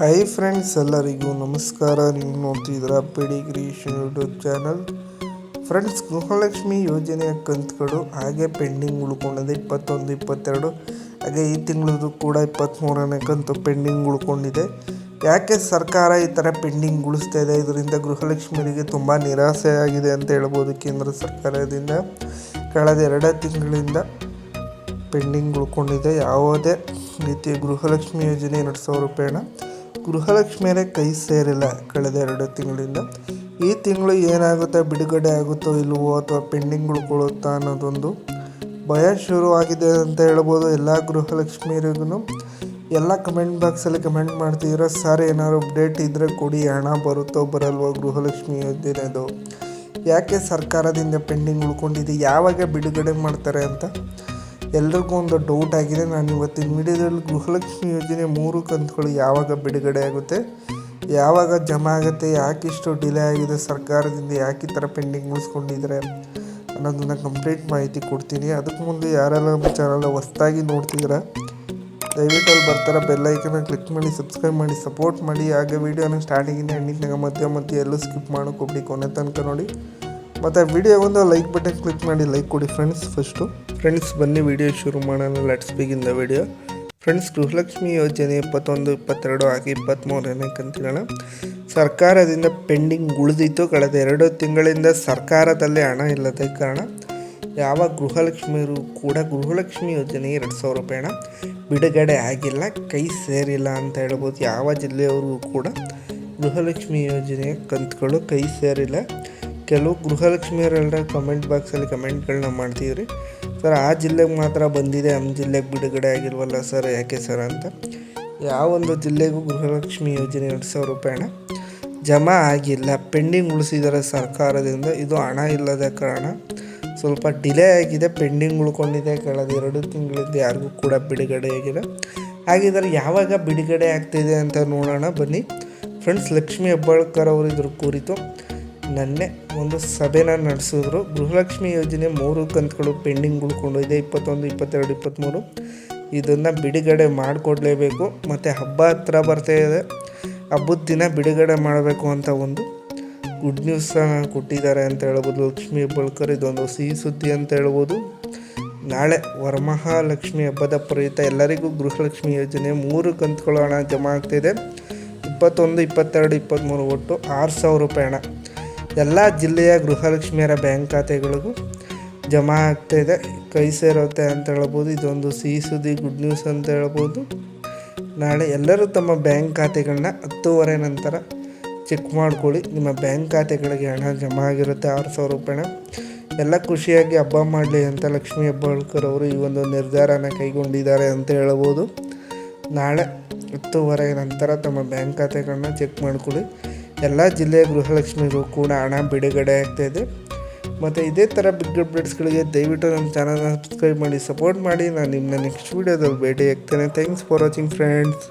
Hi friends ಎಲ್ಲರಿಗೂ ನಮಸ್ಕಾರ. ನೀವು ನೋಡ್ತಿದ್ದೀರಾ creation YouTube channel friends Gruhalakshmi ಯೋಜನೆಯ ಕಂತುಗಳು ಹಾಗೆ ಪೆಂಡಿಂಗ್ ಉಳ್ಕೊಂಡಿದೆ. ಇಪ್ಪತ್ತೊಂದು, ಇಪ್ಪತ್ತೆರಡು, ಹಾಗೆ ಈ ತಿಂಗಳದು ಕೂಡ ಇಪ್ಪತ್ತ್ಮೂರನೇ ಕಂತು ಪೆಂಡಿಂಗ್ ಉಳ್ಕೊಂಡಿದೆ. ಯಾಕೆ ಸರ್ಕಾರ ಈ ಥರ ಪೆಂಡಿಂಗ್ ಉಳಿಸ್ತಾ ಇದೆ? ಇದರಿಂದ ಗೃಹಲಕ್ಷ್ಮಿಯರಿಗೆ ತುಂಬ ನಿರಾಸೆಯಾಗಿದೆ ಅಂತ ಹೇಳ್ಬೋದು ಕೇಂದ್ರ ಸರ್ಕಾರದಿಂದ. ಕಳೆದ ಎರಡೇ ತಿಂಗಳಿಂದ ಪೆಂಡಿಂಗ್ ಉಳ್ಕೊಂಡಿದೆ. ಯಾವುದೇ ರೀತಿಯ ಗೃಹಲಕ್ಷ್ಮಿ ಯೋಜನೆ ಎರಡು ಸಾವಿರ ರೂಪಾಯಿನ ಗೃಹಲಕ್ಷ್ಮಿಯರೇ ಕೈ ಸೇರಿಲ್ಲ. ಕಳೆದ ಎರಡು ತಿಂಗಳಿಂದ ಈ ತಿಂಗಳು ಏನಾಗುತ್ತೆ, ಬಿಡುಗಡೆ ಆಗುತ್ತೋ ಇಲ್ವೋ ಅಥವಾ ಪೆಂಡಿಂಗ್ ಉಳ್ಕೊಳ್ಳುತ್ತಾ ಅನ್ನೋದೊಂದು ಭಯ ಶುರುವಾಗಿದೆ ಅಂತ ಹೇಳ್ಬೋದು. ಎಲ್ಲ ಗೃಹಲಕ್ಷ್ಮಿಯರಿಗೂ ಎಲ್ಲ ಕಮೆಂಟ್ ಬಾಕ್ಸಲ್ಲಿ ಕಮೆಂಟ್ ಮಾಡ್ತಿದ್ದೀರ? ಸರ್, ಏನಾದ್ರು ಅಪ್ಡೇಟ್ ಇದ್ದರೆ ಕೊಡಿ. ಹಣ ಬರುತ್ತೋ ಬರಲ್ವೋ ಗೃಹಲಕ್ಷ್ಮಿ ಯೋಜನೆದು ಯಾಕೆ ಸರ್ಕಾರದಿಂದ ಪೆಂಡಿಂಗ್ ಉಳ್ಕೊಂಡಿದೆ? ಯಾವಾಗ ಬಿಡುಗಡೆ ಮಾಡ್ತಾರೆ ಅಂತ ಎಲ್ರಿಗೂ ಒಂದು ಡೌಟ್ ಆಗಿದೆ. ನಾನು ಇವತ್ತಿನ ವಿಡಿಯೋದಲ್ಲಿ ಗೃಹಲಕ್ಷ್ಮಿ ಯೋಜನೆ ಮೂರು ಕಂತುಗಳು ಯಾವಾಗ ಬಿಡುಗಡೆ ಆಗುತ್ತೆ? ಯಾವಾಗ ಜಮಾ ಆಗುತ್ತೆ? ಯಾಕೆ ಇಷ್ಟು ಡಿಲೇ ಆಗಿದೆ? ಸರ್ಕಾರದಿಂದ ಯಾಕೆ ಈ ಥರ ಪೆಂಡಿಂಗ್ ಉಳಿಸ್ಕೊಂಡಿದ್ದಾರೆ ಅನ್ನೋದನ್ನು ಕಂಪ್ಲೀಟ್ ಮಾಹಿತಿ ಕೊಡ್ತೀನಿ. ಅದಕ್ಕೆ ಮುಂದೆ ಯಾರೆಲ್ಲ ನಮ್ಮ ಚಾನಲ್ನ ಹೊಸ್ದಾಗಿ ನೋಡ್ತಿದ್ದೀರಾ, ದಯವಿಟ್ಟು ಅಲ್ಲಿ ಬರ್ತಾರೆ ಬೆಲ್ಲೈಕನ್ನ ಕ್ಲಿಕ್ ಮಾಡಿ ಸಬ್ಸ್ಕ್ರೈಬ್ ಮಾಡಿ ಸಪೋರ್ಟ್ ಮಾಡಿ. ಹಾಗೆ ವೀಡಿಯೋನ ಸ್ಟಾರ್ಟಿಂಗಿಂದ ತನಕ ಮಧ್ಯ ಮಧ್ಯ ಎಲ್ಲೂ ಸ್ಕಿಪ್ ಮಾಡೋಕೆ ಕೊನೆ ತನಕ ನೋಡಿ. ಮತ್ತು ವಿಡಿಯೋ ಒಂದು ಲೈಕ್ ಬಟನ್ ಕ್ಲಿಕ್ ಮಾಡಿ ಲೈಕ್ ಕೊಡಿ ಫ್ರೆಂಡ್ಸ್ ಫಸ್ಟು ಫ್ರೆಂಡ್ಸ್ ಬನ್ನಿ ವಿಡಿಯೋ ಶುರು ಮಾಡೋಣ. Let's begin the video friends Gruhalakshmi ಯೋಜನೆ ಇಪ್ಪತ್ತೊಂದು, ಇಪ್ಪತ್ತೆರಡು ಹಾಗೆ ಇಪ್ಪತ್ತ್ಮೂರನೇ ಕಂತಿನ ಸರ್ಕಾರದಿಂದ ಪೆಂಡಿಂಗ್ ಉಳಿದಿತ್ತು ಕಳೆದ ಎರಡು ತಿಂಗಳಿಂದ ಸರ್ಕಾರದಲ್ಲಿ ಹಣ ಇಲ್ಲದ ಕಾರಣ, ಯಾವ ಗೃಹಲಕ್ಷ್ಮಿಯರು ಕೂಡ ಗೃಹಲಕ್ಷ್ಮಿ ಯೋಜನೆ ಎರಡು ಸಾವಿರ ರೂಪಾಯಿ ಹಣ ಬಿಡುಗಡೆ ಆಗಿಲ್ಲ, ಕೈ ಸೇರಿಲ್ಲ ಅಂತ ಹೇಳ್ಬೋದು. ಯಾವ ಜಿಲ್ಲೆಯವರು ಕೂಡ ಗೃಹಲಕ್ಷ್ಮಿ ಯೋಜನೆಯ ಕಂತುಗಳು ಕೈ ಸೇರಿಲ್ಲ. ಕೆಲವು ಗೃಹಲಕ್ಷ್ಮಿಯರೆಲ್ಲ ಕಮೆಂಟ್ ಬಾಕ್ಸಲ್ಲಿ ಕಮೆಂಟ್ಗಳನ್ನ ಮಾಡ್ತಿದ್ರಿ. ಸರ್ ಆ ಜಿಲ್ಲೆಗೆ ಮಾತ್ರ ಬಂದಿದೆ ನಮ್ಮ ಜಿಲ್ಲೆಗೆ ಬಿಡುಗಡೆ ಆಗಿಲ್ವಲ್ಲ ಸರ್ ಯಾಕೆ ಸರ್ ಅಂತ? ಯಾವೊಂದು ಜಿಲ್ಲೆಗೂ ಗೃಹಲಕ್ಷ್ಮಿ ಯೋಜನೆ ಎರಡು ಸಾವಿರ ರೂಪಾಯಿ ಹಣ ಜಮಾ ಆಗಿಲ್ಲ. ಪೆಂಡಿಂಗ್ ಉಳಿಸಿದ್ದಾರೆ ಸರ್ಕಾರದಿಂದ. ಇದು ಹಣ ಇಲ್ಲದ ಕಾರಣ ಸ್ವಲ್ಪ ಡಿಲೇ ಆಗಿದೆ. ಪೆಂಡಿಂಗ್ ಉಳ್ಕೊಂಡಿದೆ. ಕಳೆದ ಎರಡು ತಿಂಗಳಿಂದ ಯಾರಿಗೂ ಕೂಡ ಬಿಡುಗಡೆ ಆಗಿಲ್ಲ. ಹಾಗಿದ್ರೆ ಯಾವಾಗ ಬಿಡುಗಡೆ ಆಗ್ತಿದೆ ಅಂತ ನೋಡೋಣ. ಬನ್ನಿ. ಫ್ರೆಂಡ್ಸ್ ಲಕ್ಷ್ಮಿ ಹೆಬ್ಬಾಳ್ಕರ್ ಅವರು ಇದ್ರ ಕುರಿತು. ನನ್ನೆ ಒಂದು ಸಭೆನ ನಡೆಸಿದ್ರು. ಗೃಹಲಕ್ಷ್ಮಿ ಯೋಜನೆ ಮೂರು ಕಂತುಗಳು ಪೆಂಡಿಂಗ್ ಉಳ್ಕೊಂಡು ಇದೆ ಇಪ್ಪತ್ತೊಂದು, ಇಪ್ಪತ್ತೆರಡು, ಇಪ್ಪತ್ತ್ಮೂರು. ಇದನ್ನು ಬಿಡುಗಡೆ ಮಾಡಿಕೊಡ್ಲೇಬೇಕು. ಮತ್ತು ಹಬ್ಬ ಹತ್ರ ಬರ್ತಾ ಇದೆ. ಹಬ್ಬದ ದಿನ ಬಿಡುಗಡೆ ಮಾಡಬೇಕು ಅಂತ ಒಂದು ಗುಡ್ ನ್ಯೂಸ್ ಕೊಟ್ಟಿದ್ದಾರೆ ಅಂತ ಹೇಳ್ಬೋದು. ಲಕ್ಷ್ಮಿ ಬಳ್ಕರ್ ಇದೊಂದು ಸಿಹಿ ಸುದ್ದಿ ಅಂತ ಹೇಳ್ಬೋದು. ನಾಳೆ ವರಮಹಾಲಕ್ಷ್ಮಿ ಹಬ್ಬದ ಪ್ರಯುಕ್ತ ಎಲ್ಲರಿಗೂ ಗೃಹಲಕ್ಷ್ಮಿ ಯೋಜನೆ ಮೂರು ಕಂತುಗಳು ಹಣ ಜಮಾ ಆಗ್ತಿದೆ ಇಪ್ಪತ್ತೊಂದು, ಇಪ್ಪತ್ತೆರಡು, ಇಪ್ಪತ್ತ್ಮೂರು ಒಟ್ಟು ಆರು ಸಾವಿರ ರೂಪಾಯಿ ಹಣ. ಎಲ್ಲ ಜಿಲ್ಲೆಯ ಗೃಹಲಕ್ಷ್ಮಿಯರ ಬ್ಯಾಂಕ್ ಖಾತೆಗಳಿಗೂ ಜಮಾ ಇದೆ. ಕೈ ಸೇರುತ್ತೆ ಅಂತ ಹೇಳ್ಬೋದು. ಇದೊಂದು ಸಿಹಿ ಸುದ್ದಿ, ಗುಡ್ ನ್ಯೂಸ್ ಅಂತ ಹೇಳ್ಬೋದು. ನಾಳೆ ಎಲ್ಲರೂ ತಮ್ಮ ಬ್ಯಾಂಕ್ ಖಾತೆಗಳನ್ನ ಹತ್ತೂವರೆ ನಂತರ ಚೆಕ್ ಮಾಡ್ಕೊಳ್ಳಿ. ನಿಮ್ಮ ಬ್ಯಾಂಕ್ ಖಾತೆಗಳಿಗೆ ಹಣ ಜಮಾ ಆಗಿರುತ್ತೆ. ಆರು ಸಾವಿರ ರೂಪಾಯಿನ. ಎಲ್ಲ ಖುಷಿಯಾಗಿ ಹಬ್ಬ ಮಾಡಲಿ ಅಂತ ಲಕ್ಷ್ಮೀ ಹೆಬ್ಬಾಳ್ಕರ್ ಅವರು ಈ ಒಂದು ನಿರ್ಧಾರನ ಕೈಗೊಂಡಿದ್ದಾರೆ ಅಂತ ಹೇಳ್ಬೋದು. ನಾಳೆ ಹತ್ತುವರೆ ನಂತರ ತಮ್ಮ ಬ್ಯಾಂಕ್ ಖಾತೆಗಳನ್ನ ಚೆಕ್ ಮಾಡ್ಕೊಳ್ಳಿ. ಎಲ್ಲ ಜಿಲ್ಲೆಯ ಗೃಹಲಕ್ಷ್ಮಿಗೂ ಕೂಡ ಹಣ ಬಿಡುಗಡೆ ಆಗ್ತಾಯಿದೆ ಮತ್ತು ಇದೇ ಥರ ಬಿಗ್ ಅಪ್ಡೇಟ್ಸ್ಗಳಿಗೆ ದಯವಿಟ್ಟು ನಮ್ಮ ಚಾನಲ್ನ ಸಬ್ಸ್ಕ್ರೈಬ್ ಮಾಡಿ ಸಪೋರ್ಟ್ ಮಾಡಿ. ನಾನು ನಿಮ್ಮನ್ನ ನೆಕ್ಸ್ಟ್ ವೀಡಿಯೋದಲ್ಲಿ ಭೇಟಿ ಆಗ್ತೇನೆ ಥ್ಯಾಂಕ್ಸ್ ಫಾರ್ ವಾಚಿಂಗ್ ಫ್ರೆಂಡ್ಸ್